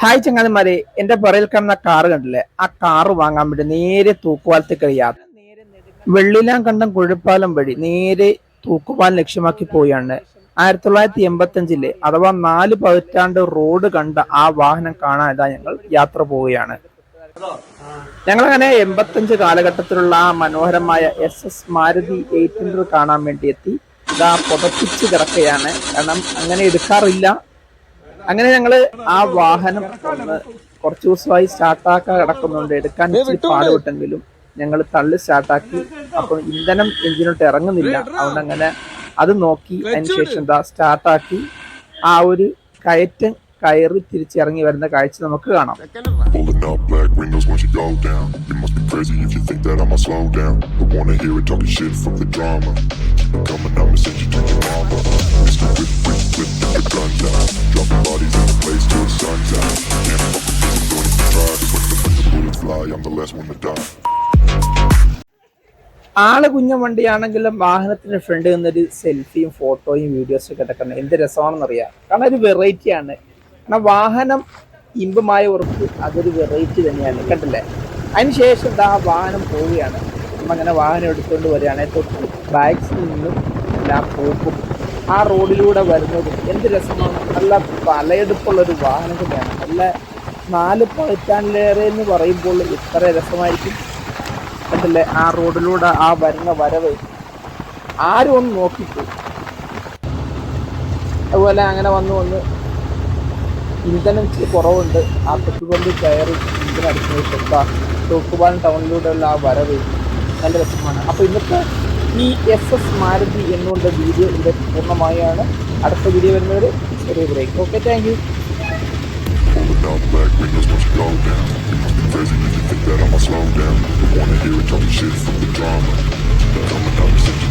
Hi ചങ്ങാതിമാരെ. എന്റെ പുറയിൽ കാണുന്ന car കണ്ടില്ലേ? ആ കാറ് വാങ്ങാൻ വേണ്ടി നേരെ തൂക്കുപാലത്തേക്ക് യാത്ര വെള്ളിലാം കണ്ടം കുഴിപ്പാലം വഴി നേരെ തൂക്കുപാലം ലക്ഷ്യമാക്കി പോയാണ്. ആയിരത്തി തൊള്ളായിരത്തി എൺപത്തി അഞ്ചിലെ അഥവാ നാല് പതിറ്റാണ്ട് റോഡ് കണ്ട ആ വാഹനം കാണാൻ ഞങ്ങൾ യാത്ര പോവുകയാണ്. ഞങ്ങൾ ഞങ്ങളങ്ങനെ എൺപത്തഞ്ച് കാലഘട്ടത്തിലുള്ള ആ മനോഹരമായ S S Maruti eight hundred കാണാൻ വേണ്ടി എത്തി. ഇതാ പുതപ്പിച്ച് കിടക്കുകയാണ്. കാരണം അങ്ങനെ എടുക്കാറില്ല. അങ്ങനെ ഞങ്ങൾ ആ വാഹനം ഒന്ന് കുറച്ച് ദിവസമായി സ്റ്റാർട്ടാക്കാൻ കിടക്കുന്നുണ്ട് എടുക്കാൻ പാടുവിട്ടെങ്കിലും പാടുപെട്ടെങ്കിലും ഞങ്ങൾ തള്ളി സ്റ്റാർട്ടാക്കി അപ്പൊ ഇന്ധനം എഞ്ചിനോട്ട് ഇറങ്ങുന്നില്ല അതുകൊണ്ട് അങ്ങനെ അത് നോക്കി അതിന് ശേഷം എന്താ സ്റ്റാർട്ടാക്കി ആ ഒരു കയറ്റം കയറി തിരിച്ചിറങ്ങി വരുന്ന കാഴ്ച നമുക്ക് കാണാം Pulling up black windows once you go down. You must be crazy if you think that I'ma slow down. But wanna hear it talking shit from the drama. Keep it coming, I'ma send you to your mama. ആൾ കുഞ്ഞ വണ്ടിയാണെങ്കിലും വാഹനത്തിന്റെ front നിന്നൊരു സെൽഫിയും ഫോട്ടോയും വീഡിയോസും ഒക്കെ എടുക്കണം എന്ത് രസമാണെന്നറിയാം. കാരണം ഒരു വെറൈറ്റിയാണ് കാരണം വാഹനം ഉറപ്പ് അതൊരു വെറൈറ്റി തന്നെയാണ്. കണ്ടില്ലേ? അതിനുശേഷം ആ വാഹനം പോവുകയാണ്. നമ്മൾ അങ്ങനെ വാഹനം എടുത്തുകൊണ്ട് വരികയാണെങ്കിൽ തൊട്ട് ബാഗ്സിൽ നിന്നും എല്ലാം പോക്കും ആ റോഡിലൂടെ വരുന്നതും എന്ത് രസമാണ്. നല്ല തലയെടുപ്പുള്ള ഒരു വാഹനം തന്നെയാണ് നല്ല നാല് പതിറ്റാണ്ടിലേറെ എന്ന് പറയുമ്പോൾ ഇത്ര രസമായിരിക്കും. അതല്ലേ ആ റോഡിലൂടെ ആ വരുന്ന വരവ്. ആരും ഒന്ന് നോക്കിപ്പോയി അതുപോലെ അങ്ങനെ വന്നു വന്ന് ഇന്ധനം ഇച്ചിരി കുറവുണ്ട്. ആ പെട്രോൾ കയറി ഇന്ധനം അടിക്കുന്ന ശ്രദ്ധ തൂക്കുപാലം ടൗണിലൂടെയുള്ള ആ വരവ് നല്ല രസമാണ്. അപ്പോൾ ഇന്നത്തെ ഈ എസ് എസ് മാരുതി എന്നുകൊണ്ട് വീഡിയോ ഇവിടെ പൂർണമായാണ്. അടുത്ത വീഡിയോ വരുന്നവർ ചെറിയ break okay thank up black windows once you go down. You must be crazy if you think that I'ma slow down. But wanna hear it talking shit from the drama. Coming, I'ma